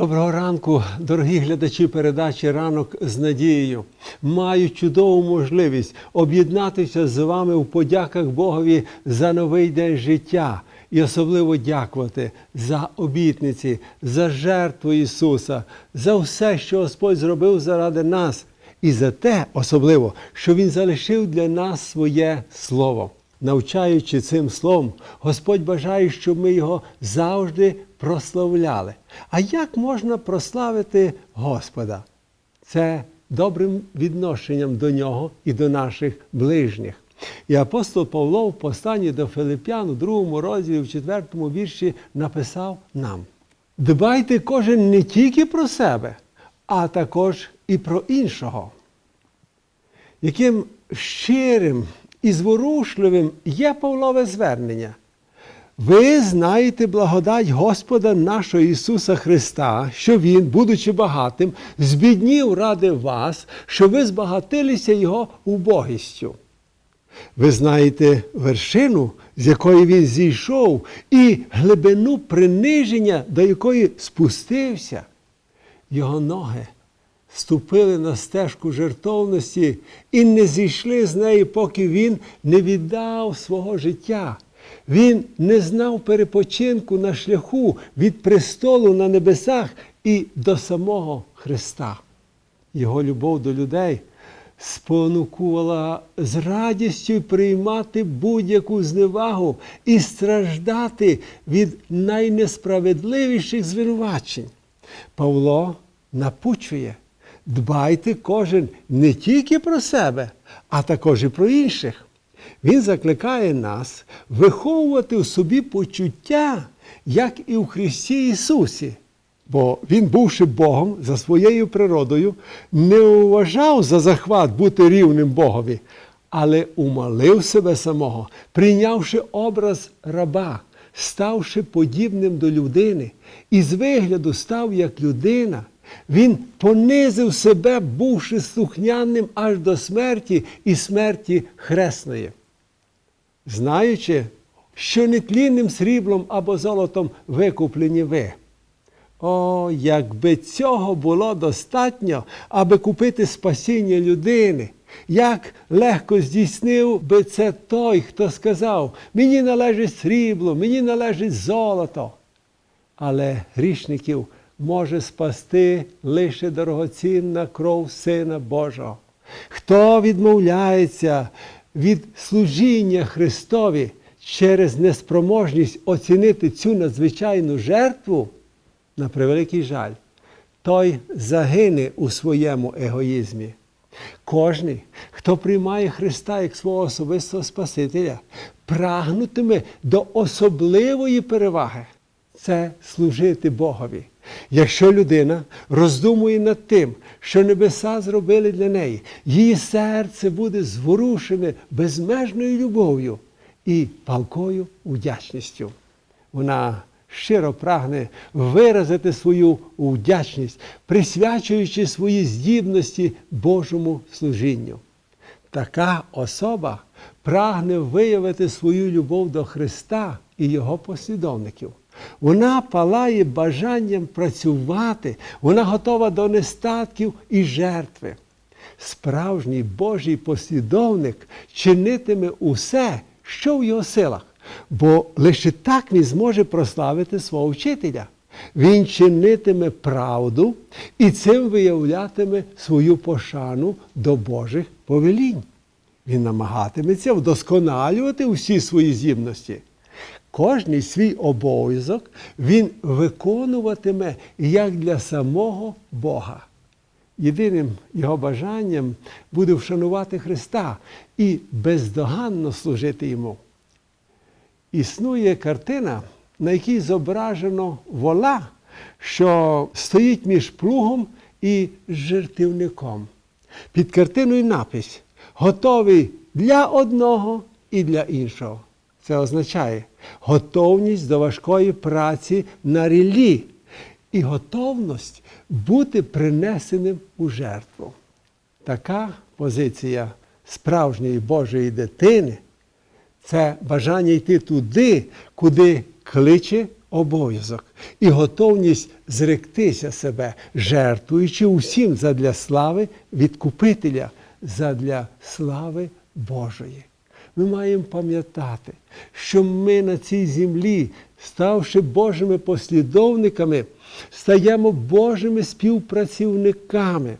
Доброго ранку, дорогі глядачі передачі Ранок з надією. Маю чудову можливість об'єднатися з вами в подяках Богові за новий день життя і особливо дякувати за обітниці, за жертву Ісуса, за все, що Господь зробив заради нас, і за те, особливо, що Він залишив для нас своє Слово. Навчаючи цим словом, Господь бажає, щоб ми його завжди прославляли. А як можна прославити Господа? Це добрим відношенням до нього і до наших ближніх. І апостол Павло в посланні до Филип'ян у другому розділі, в четвертому вірші написав нам: дбайте кожен не тільки про себе, а також і про іншого яким щирим і зворушливим є Павлове звернення. Ви знаєте благодать Господа нашого Ісуса Христа, що Він, будучи багатим, збіднів ради вас, що ви збагатилися Його убогістю. Ви знаєте вершину, з якої він зійшов, і глибину приниження, до якої спустився. Його ноги ступили на стежку жертовності і не зійшли з неї, поки він не віддав свого життя. Він не знав перепочинку на шляху від престолу на небесах і до самого Христа. Його любов до людей спонукувала з радістю приймати будь-яку зневагу і страждати від найнесправедливіших звинувачень. Павло напучує, дбайте кожен не тільки про себе, а також і про інших. Він закликає нас виховувати в собі почуття, як і в Христі Ісусі. Бо Він, бувши Богом за своєю природою, не вважав за захват бути рівним Богові, але умалив себе самого, прийнявши образ раба, ставши подібним до людини, і з вигляду став як людина. Він понизив себе, бувши слухняним аж до смерті і смерті хресної. Знаючи, що нетлінним сріблом або золотом викуплені ви. О, якби цього було достатньо, аби купити спасіння людини. Як легко здійснив би це той, хто сказав, мені належить срібло, мені належить золото. Але грішників може спасти лише дорогоцінна кров Сина Божого. Хто відмовляється від служіння Христові через неспроможність оцінити цю надзвичайну жертву, на превеликий жаль, той загине у своєму егоїзмі. Кожний, хто приймає Христа як свого особистого Спасителя, прагнутиме до особливої переваги це служити Богові. Якщо людина роздумує над тим, що небеса зробили для неї, її серце буде зворушене безмежною любов'ю і палкою вдячністю. Вона щиро прагне виразити свою вдячність, присвячуючи свої здібності Божому служінню. Така особа прагне виявити свою любов до Христа і Його послідовників. Вона палає бажанням працювати, вона готова до нестатків і жертви. Справжній Божий послідовник чинитиме усе, що в його силах, бо лише так він зможе прославити свого вчителя. Він чинитиме правду і цим виявлятиме свою пошану до Божих повелінь. Він намагатиметься вдосконалювати усі свої здібності. Кожний свій обов'язок він виконуватиме як для самого Бога. Єдиним його бажанням буде вшанувати Христа і бездоганно служити йому. Існує картина, на якій зображено вола, що стоїть між плугом і жертівником. Під картиною напис готовий для одного і для іншого. Це означає готовність до важкої праці на ріллі і готовність бути принесеним у жертву. Така позиція справжньої Божої дитини це бажання йти туди, куди кличе обов'язок і готовність зректися себе, жертвуючи усім задля слави відкупителя, задля слави Божої. Ми маємо пам'ятати, що ми на цій землі, ставши Божими послідовниками, стаємо Божими співпрацівниками.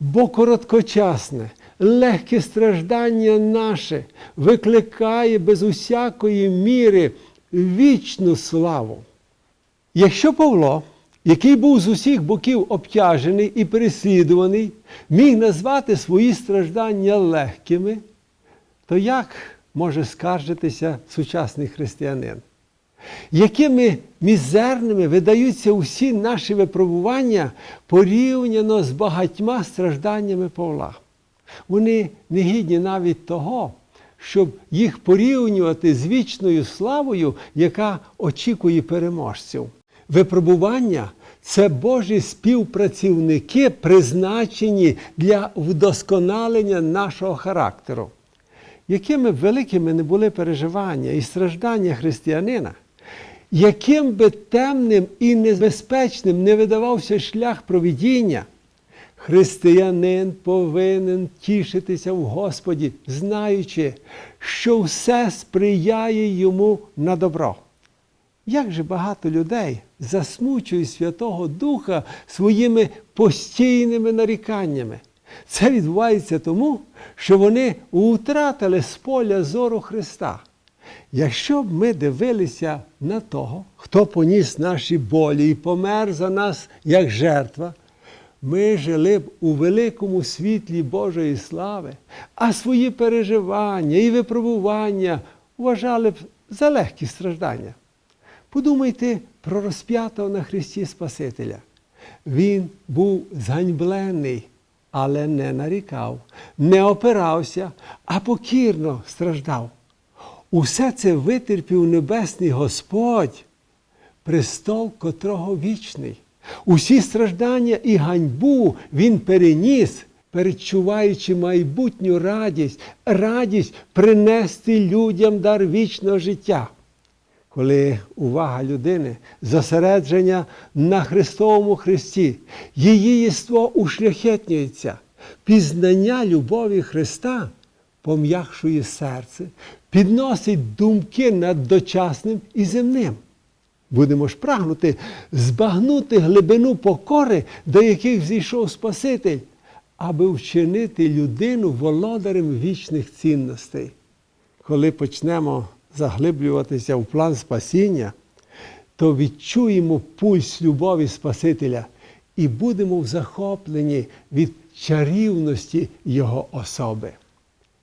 Бо короткочасне, легке страждання наше викликає без усякої міри вічну славу. Якщо Павло, який був з усіх боків обтяжений і переслідуваний, міг назвати свої страждання легкими, то як може скаржитися сучасний християнин? Якими мізерними видаються усі наші випробування порівняно з багатьма стражданнями Павла. Вони не гідні навіть того, щоб їх порівнювати з вічною славою, яка очікує переможців. Випробування це Божі співпрацівники, призначені для вдосконалення нашого характеру. Якими великими не були переживання і страждання християнина, яким би темним і небезпечним не видавався шлях провідіння, християнин повинен тішитися в Господі, знаючи, що все сприяє йому на добро. Як же багато людей засмучують Святого Духа своїми постійними наріканнями. Це відбувається тому, що вони втратили з поля зору Христа. Якщо б ми дивилися на того, хто поніс наші болі і помер за нас як жертва, ми жили б у великому світлі Божої слави, а свої переживання і випробування вважали б за легкі страждання. Подумайте про розп'ятого на Христі Спасителя. Він був зганьблений, але не нарікав, не опирався, а покірно страждав. Усе це витерпів Небесний Господь, престол котрого вічний. Усі страждання і ганьбу Він переніс, передчуваючи майбутню радість, радість принести людям дар вічного життя. Коли увага людини зосередження на Христовому Христі, її єство ушляхетнюється, пізнання любові Христа пом'якшує серце, підносить думки над дочасним і земним. Будемо ж прагнути збагнути глибину покори, до яких зійшов Спаситель, аби вчинити людину володарем вічних цінностей. Коли почнемо заглиблюватися в план спасіння, то відчуємо пульс любові Спасителя і будемо в захопленні від чарівності Його особи.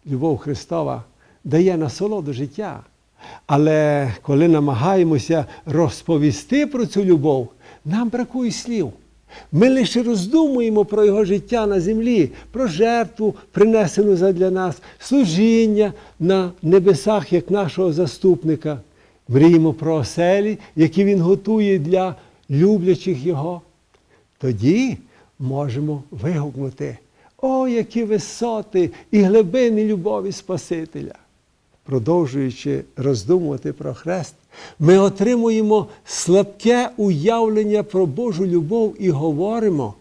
Любов Христова дає насолоду життя. Але коли намагаємося розповісти про цю любов, нам бракує слів. Ми лише роздумуємо про його життя на землі, про жертву, принесену задля нас, служіння на небесах як нашого заступника. Мріємо про оселі, які він готує для люблячих його. Тоді можемо вигукнути: О, які висоти і глибини любові Спасителя! Продовжуючи роздумувати про хрест, ми отримуємо слабке уявлення про Божу любов і говоримо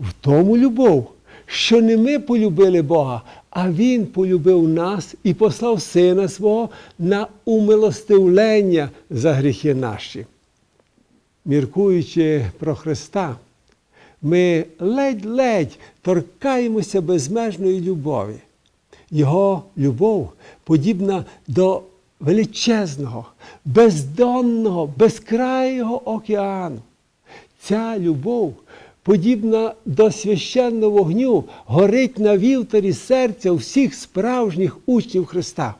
в тому любов, що не ми полюбили Бога, а Він полюбив нас і послав Сина свого на умилостивлення за гріхи наші. Міркуючи про Христа, ми ледь-ледь торкаємося безмежної любові. Його любов подібна до величезного, бездонного, безкрайого океану. Ця любов, подібна до священного вогню, горить на вівтарі серця всіх справжніх учнів Христа.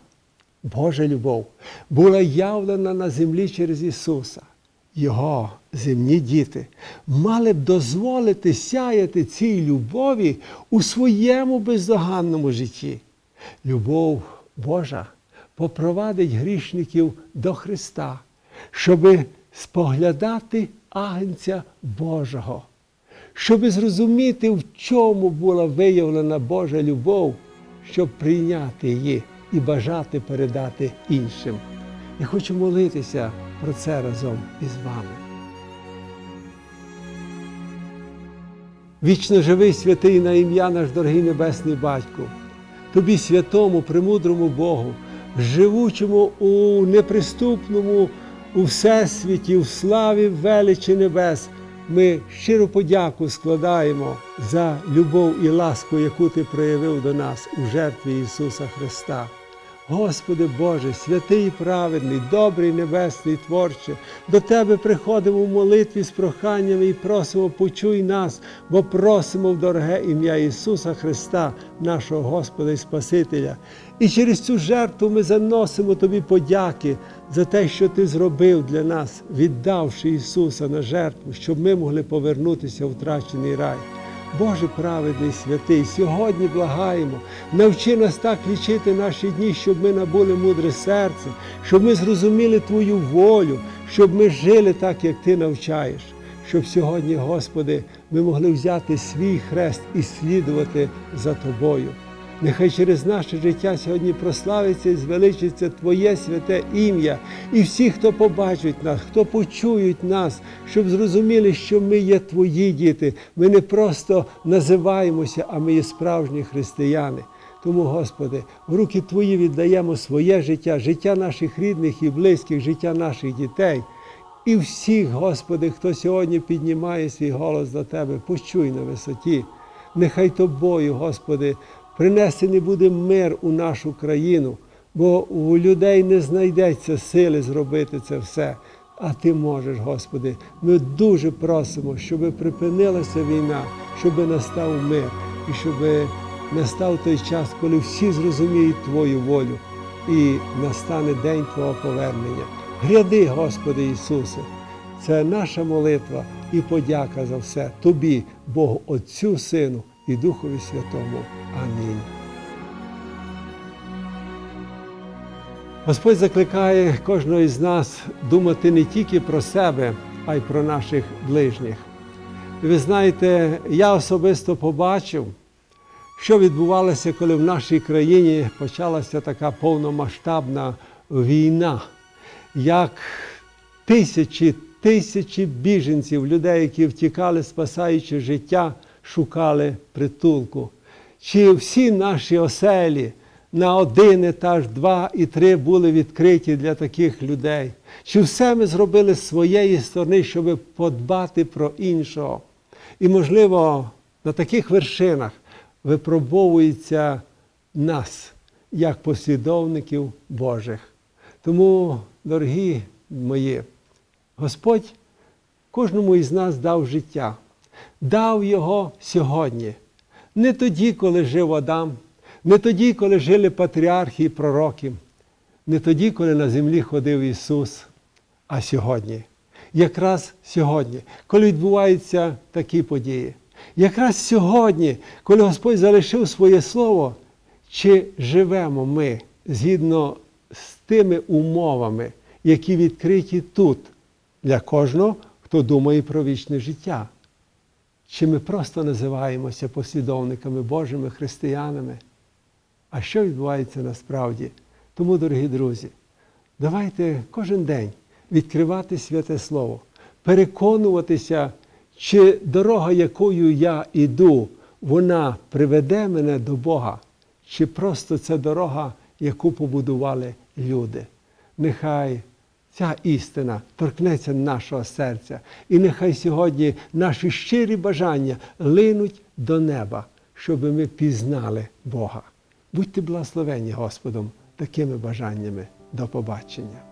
Божа любов була явлена на землі через Ісуса. Його земні діти мали б дозволити сяяти цій любові у своєму бездоганному житті. Любов Божа попровадить грішників до Христа, щоби споглядати Агнця Божого, щоби зрозуміти, в чому була виявлена Божа любов, щоб прийняти її і бажати передати іншим. Я хочу молитися про це разом із вами. Вічно живий святий на ім'я наш дорогий Небесний Батько, Тобі святому, премудрому Богу, живучому у неприступному, у всесвіті, у славі величі небес, ми щиру подяку складаємо за любов і ласку, яку Ти проявив до нас у жертві Ісуса Христа. Господи Боже, святий і праведний, добрий небесний творче, до Тебе приходимо в молитві з проханнями і просимо, почуй нас, бо просимо в дороге ім'я Ісуса Христа, нашого Господа і Спасителя. І через цю жертву ми заносимо Тобі подяки за те, що Ти зробив для нас, віддавши Ісуса на жертву, щоб ми могли повернутися в втрачений рай. Боже праведний святий, сьогодні благаємо, навчи нас так лічити наші дні, щоб ми набули мудре серце, щоб ми зрозуміли Твою волю, щоб ми жили так, як Ти навчаєш, щоб сьогодні, Господи, ми могли взяти свій хрест і слідувати за Тобою. Нехай через наше життя сьогодні прославиться і звеличиться Твоє святе ім'я, і всі, хто побачать нас, хто почують нас, щоб зрозуміли, що ми є Твої діти. Ми не просто називаємося, а ми є справжні християни. Тому, Господи, в руки Твої віддаємо своє життя, життя наших рідних і близьких, життя наших дітей. І всіх, Господи, хто сьогодні піднімає свій голос до Тебе, почуй на висоті. Нехай тобою, Господи, принесений буде мир у нашу країну, бо у людей не знайдеться сили зробити це все. А ти можеш, Господи. Ми дуже просимо, щоб припинилася війна, щоб настав мир і щоб настав той час, коли всі зрозуміють Твою волю і настане день Твого повернення. Гряди, Господи Ісусе, це наша молитва і подяка за все Тобі, Богу Отцю, Сину і Духові Святому. Амінь. Господь закликає кожного із нас думати не тільки про себе, а й про наших ближніх. Ви знаєте, я особисто побачив, що відбувалося, коли в нашій країні почалася така повномасштабна війна, як тисячі тисячі біженців, людей, які втікали, спасаючи життя, шукали притулку. Чи всі наші оселі на один етаж, два і три були відкриті для таких людей? Чи все ми зробили з своєї сторони, щоб подбати про іншого? І, можливо, на таких вершинах випробовується нас як послідовників Божих. Тому, дорогі мої, Господь кожному із нас дав життя, дав його сьогодні. Не тоді, коли жив Адам, не тоді, коли жили патріархи і пророки, не тоді, коли на землі ходив Ісус, а сьогодні. Якраз сьогодні, коли відбуваються такі події. Якраз сьогодні, коли Господь залишив своє Слово, чи живемо ми згідно з тими умовами, які відкриті тут для кожного, хто думає про вічне життя. Чи ми просто називаємося послідовниками Божими християнами? А що відбувається насправді? Тому, дорогі друзі, давайте кожен день відкривати святе Слово, переконуватися, чи дорога, якою я іду, вона приведе мене до Бога, чи просто це дорога, яку побудували люди. Нехай ця істина торкнеться нашого серця, і нехай сьогодні наші щирі бажання линуть до неба, щоб ми пізнали Бога. Будьте благословені Господом такими бажаннями. До побачення.